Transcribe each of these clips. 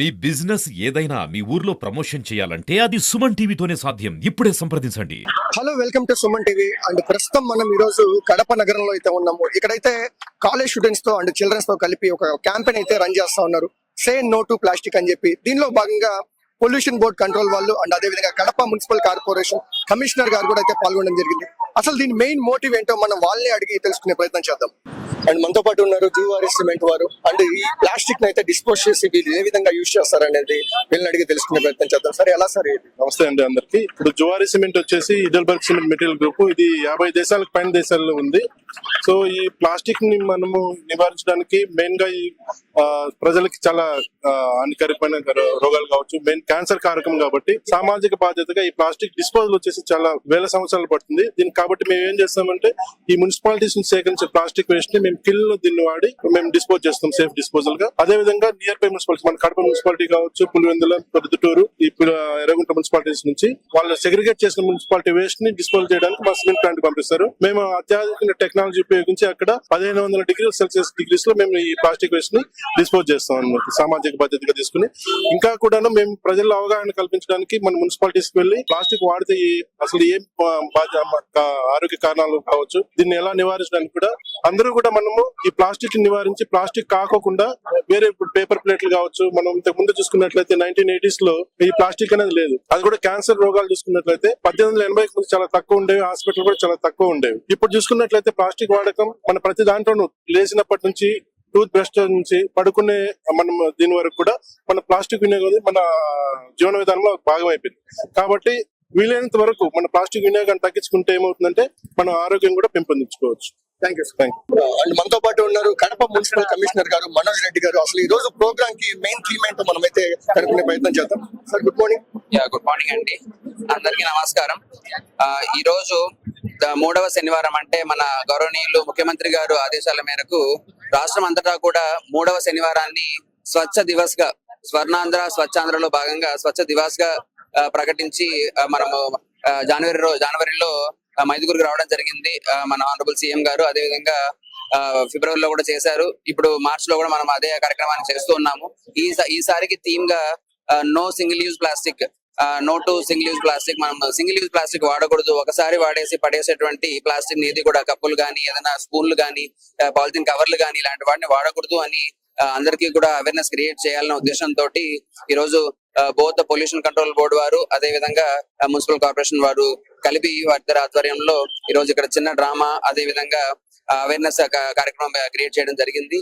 మీ business ఏదైనా మీ ఊర్లో promotion చేయాలంటే అది సుమన్ టీవీతోనే సాధ్యం. ఇప్పుడే సంప్రదించండి. Hello welcome to Suman TV. And ప్రస్తుతం మనం ఈ రోజు కడప నగరంలో అయితే ఉన్నాము. ఇక్కడైతే కాలేజ్ స్టూడెంట్స్తో అండ్ చిల్డ్రన్స్తో కలిపి ఒక క్యాంపెయిన్ అయితే రన్ చేస్తా ఉన్నారు. సే నో టు ప్లాస్టిక్ అని చెప్పి. దీనిలో భాగంగా పొల్యూషన్ బోర్డ్ కంట్రోల్ వాళ్ళు అండ్ అదే విధంగా కడప మున్సిపల్ కార్పొరేషన్ కమిషనర్ గారు కూడా అయితే పాల్గొనడం జరిగింది. అసలు దీని మెయిన్ మోటివ్ ఏంటో మనం వాళ్ళని అడిగి తెలుసుకునే ప్రయత్నం చేద్దాం. అండ్ మనతో పాటు ఉన్నారు జూవారి సిమెంట్ వారు. అండ్ ఈ ప్లాస్టిక్ని అయితే డిస్పోజ్ చేసి వీళ్ళు ఏ విధంగా యూజ్ చేస్తారనేది వీళ్ళని అడిగి తెలుసుకునే ప్రయత్నం చేద్దాం. సరే ఎలా సరే నమస్తే అండి అందరికి. ఇప్పుడు జువారి సిమెంట్ వచ్చేసి ఇడల్బర్గ్ సిమెంట్ మెటీరియల్ గ్రూప్. ఇది యాభై దేశాలకు పైన దేశాల్లో ఉంది. సో ఈ ప్లాస్టిక్ని మనము నివారించడానికి మెయిన్గా ఈ ప్రజలకి చాలా హానికరమైన రోగాలు కావచ్చు. మెయిన్ క్యాన్సర్ కారకం కాబట్టి సామాజిక బాధ్యతగా ఈ ప్లాస్టిక్ డిస్పోజల్ వచ్చేసి చాలా వేల సంవత్సరాలు పడుతుంది. దీనికి కాబట్టి మేము ఏం చేస్తామంటే ఈ మున్సిపాలిటీస్ సేకరించే ప్లాస్టిక్ వేస్ట్ని మేము కిల్ దీన్ని వాడి మేము డిస్పోజ్ చేస్తాం సేఫ్ డిస్పోజల్గా. అదే విధంగా నియర్ బై మున్సిపాలిటీ మన కడప మున్సిపాలిటీ కావచ్చు పులివెందుల పొద్దుటూరు ఈ మున్సిపాలిటీస్ నుంచి వాళ్ళు సెగ్రిగేట్ చేసిన మున్సిపాలిటీ వేస్ట్ని డిస్పోజ్ చేయడానికి మా సిమెంట్ ప్లాంట్ పంపిస్తారు. మేము అత్యాధునిక టెక్నాలజీ ఉపయోగించి అక్కడ పదిహేను వందల డిగ్రీ సెల్సియస్ డిగ్రీస్లో మేము ఈ ప్లాస్టిక్ వేస్ట్ని డిస్పోజ్ చేస్తాం అన్నమాట సామాజిక బాధ్యతగా తీసుకుని. ఇంకా కూడా మేము ప్రజల్లో అవగాహన కల్పించడానికి మన మున్సిపాలిటీస్కి వెళ్ళి ప్లాస్టిక్ వాడితే అసలు ఏం ఆ, ఆరోగ్య కారణాలు కావచ్చు దీన్ని ఎలా నివారించడానికి కూడా అందరూ కూడా మనము ఈ ప్లాస్టిక్ నివారించి ప్లాస్టిక్ కాకోకుండా వేరే పేపర్ ప్లేట్లు కావచ్చు మనం ఇంతకు ముందు చూసుకున్నట్లయితే నైన్టీన్ ఎయిటీస్లో ఈ ప్లాస్టిక్ అనేది లేదు. అది కూడా క్యాన్సర్ రోగాలు చూసుకున్నట్లయితే పద్దెనిమిది వందల ఎనభై ముందు చాలా తక్కువ ఉండేవి హాస్పిటల్ కూడా చాలా తక్కువ ఉండేవి. ఇప్పుడు చూసుకున్నట్లయితే ప్లాస్టిక్ వాడకం మన ప్రతి దాంట్లోనూ లేచినప్పటి నుంచి టూత్ బ్రష్ నుంచి పడుకునే మనం దీని వరకు కూడా మన ప్లాస్టిక్ వినియోగం మన జీవన విధానంలో భాగం అయిపోయింది కాబట్టి వీలైనంత వరకు మన ప్లాస్టిక్ వినియోగాన్ని తగ్గించుకుంటే ఏమవుతుందంటే మన ఆరోగ్యం కూడా పెంపొందించుకోవచ్చు. థ్యాంక్ యూ థ్యాంక్ అండ్ మనతో పాటు ఉన్నారు కడప మున్సిపల్ కమిషనర్ గారు మనోజ్ రెడ్డి గారు. అసలు ఈ రోజు ప్రోగ్రామ్కి మెయిన్ థీమ్ ఏంటో మనమైతే కనుక్కునే ప్రయత్నం చేద్దాం. Sir good morning yeah good morning అండి. అందరికీ నమస్కారం. ఆ, ఈ రోజు ద- మూడవ శనివారం అంటే మన గౌరవనీయులు ముఖ్యమంత్రి గారు ఆదేశాల మేరకు రాష్ట్రం అంతటా కూడా మూడవ శనివారాన్ని స్వచ్ఛ దివస్గా స్వర్ణాంధ్ర స్వచ్ఛాంధ్రలో భాగంగా స్వచ్ఛ దివాస్గా ఆ, ప్రకటించి మనము జనవరి రో జనవరిలో మైదుగురికి రావడం జరిగింది. మన ఆనరబుల్ సీఎం గారు అదేవిధంగా ఆ, ఫిబ్రవరిలో కూడా చేశారు. ఇప్పుడు మార్చ్లో కూడా మనం అదే కార్యక్రమాన్ని చేస్తూ ఉన్నాము. ఈ ఈసారికి థీమ్గా no single use plastic no to single use plastic మనం సింగిల్ యూజ్ ప్లాస్టిక్ వాడకూడదు. ఒకసారి వాడేసి పడేసేటువంటి ప్లాస్టిక్ ఇది కూడా కప్పులు కానీ ఏదైనా స్పూన్లు కానీ పాలిథిన్ కవర్లు కానీ ఇలాంటి వాటిని వాడకూడదు అని అందరికీ కూడా అవేర్నెస్ క్రియేట్ చేయాలన్న ఉద్దేశంతో ఈ రోజు బోత్ పొల్యూషన్ కంట్రోల్ బోర్డు వారు అదే విధంగా మున్సిపల్ కార్పొరేషన్ వారు కలిపి వారి ఆధ్వర్యంలో ఈ రోజు ఇక్కడ చిన్న డ్రామా అదే విధంగా అవేర్నెస్ కార్యక్రమం క్రియేట్ చేయడం జరిగింది.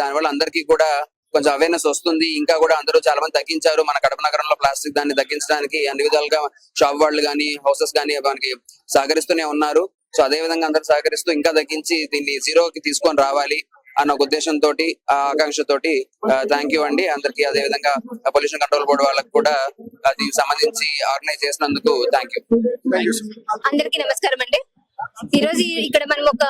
దానివల్ల అందరికీ కూడా కొంచెం అవేర్నెస్ వస్తుంది. ఇంకా కూడా అందరూ చాలా మంది తగ్గించారు. మన కడప నగరంలో ప్లాస్టిక్ దాన్ని తగ్గించడానికి అన్ని విధాలుగా షాప్ వాళ్ళు కానీ హౌసెస్ కానీ మనకి సహకరిస్తూనే ఉన్నారు. సో అదే విధంగా అందరూ సహకరిస్తూ ఇంకా తగ్గించి దీన్ని జీరోకి తీసుకొని రావాలి. అన్న ఒక ఉద్దేశంతో ఆ ఆకాంక్షతోటి థ్యాంక్ యూ అండి. అందరికి అదే విధంగా పొల్యూషన్ కంట్రోల్ బోర్డు వాళ్ళకి కూడా దీనికి సంబంధించి ఆర్గనైజ్ చేసినందుకు థ్యాంక్ యూ అందరికీ నమస్కారం అండి. ఈ రోజు ఇక్కడ మనం ఒక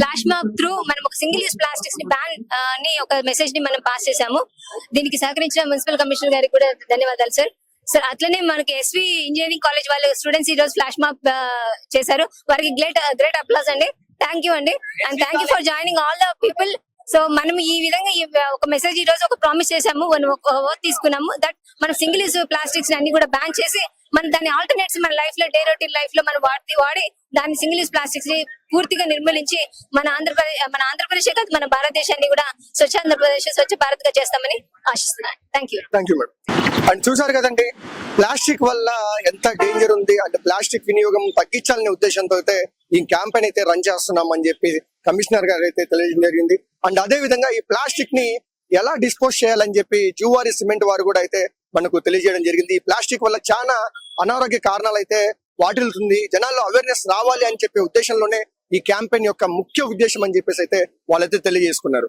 ఫ్లాష్ మాప్ త్రూ మనం ఒక సింగిల్ యూస్ ప్లాస్టిక్స్ని బ్యాన్ అని ఒక మెసేజ్ని మనం పాస్ చేశాము. దీనికి సహకరించిన మున్సిపల్ కమిషనర్ గారికి కూడా ధన్యవాదాలు సార్ సార్ అట్లనే మనకి ఎస్వి ఇంజనీరింగ్ కాలేజ్ వాళ్ళు స్టూడెంట్స్ ఈ రోజు ఫ్లాష్ మాప్ చేశారు. వారికి గ్రేట్ గ్రేట్ అప్లాస్ అండి. థ్యాంక్ యూ అండి. And thank you for joining all the people so మనం ఈ విధంగా ఈ ఒక మెసేజ్ ఈ రోజు ఒక ప్రామిస్ చేశాము. మనం ఓత్ తీసుకున్నాము. దట్ మనం సింగిల్ యూజ్ ప్లాస్టిక్స్ అన్ని కూడా బ్యాన్ చేసి మనం దాని ఆల్టర్నేట్స్ మన లైఫ్లో డే రొటీన్ లైఫ్లో మనం వాడి వాడి దాన్ని సింగిల్ యూజ్ ప్లాస్టిక్స్ని పూర్తిగా నిర్మూలించి మన ఆంధ్రప్రదేశ్ మన ఆంధ్రప్రదేశ్ కాదు మన భారతదేశాన్ని కూడా స్వచ్ఛ ఆంధ్రప్రదేశ్ స్వచ్ఛ భారత్గా చేస్తామని ఆశిస్తున్నాను. Thank you thank you madam and చూసారు కదండి ప్లాస్టిక్ వల్ల ఎంత డేంజర్ ఉంది? అంటే ప్లాస్టిక్ వినియోగం తగ్గించాలనే ఉద్దేశంతో అయితే ఈ క్యాంపెయిన్ అయితే రన్ చేస్తున్నాం అని చెప్పి కమిషనర్ గారు అయితే తెలియజేయడం జరిగింది. అండ్ అదే విధంగా ఈ ప్లాస్టిక్ని ఎలా డిస్పోజ్ చేయాలని చెప్పి జూవారి సిమెంట్ వారు కూడా అయితే మనకు తెలియజేయడం జరిగింది. ఈ ప్లాస్టిక్ వల్ల చాలా అనారోగ్య కారణాలు అయితే వాటిల్తుంది జనాల్లో అవేర్నెస్ రావాలి అని చెప్పే ఉద్దేశంలోనే ఈ క్యాంపెయిన్ యొక్క ముఖ్య ఉద్దేశం అని చెప్పేసి అయితే వాళ్ళైతే తెలియజేసుకున్నారు.